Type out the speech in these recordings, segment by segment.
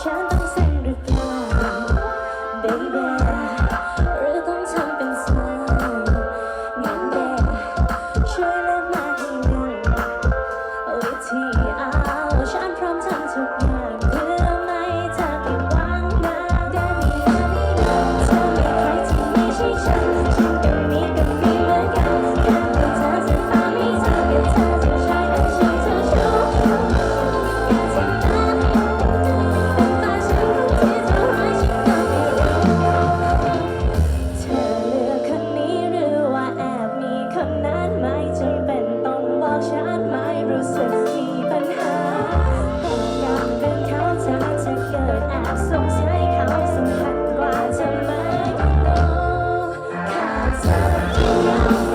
ฉันต้องเซ็นหรือเปล่า Lord.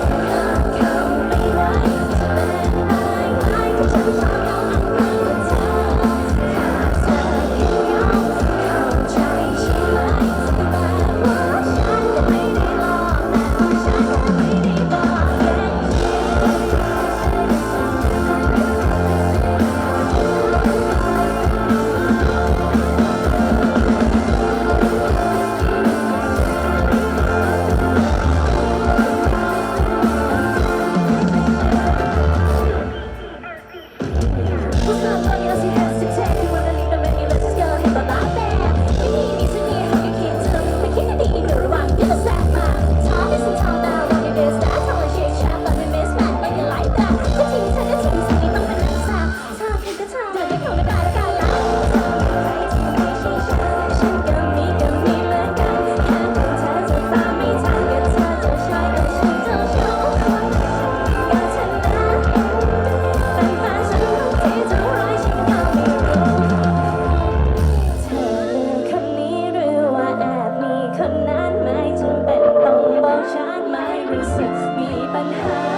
Hallelujah.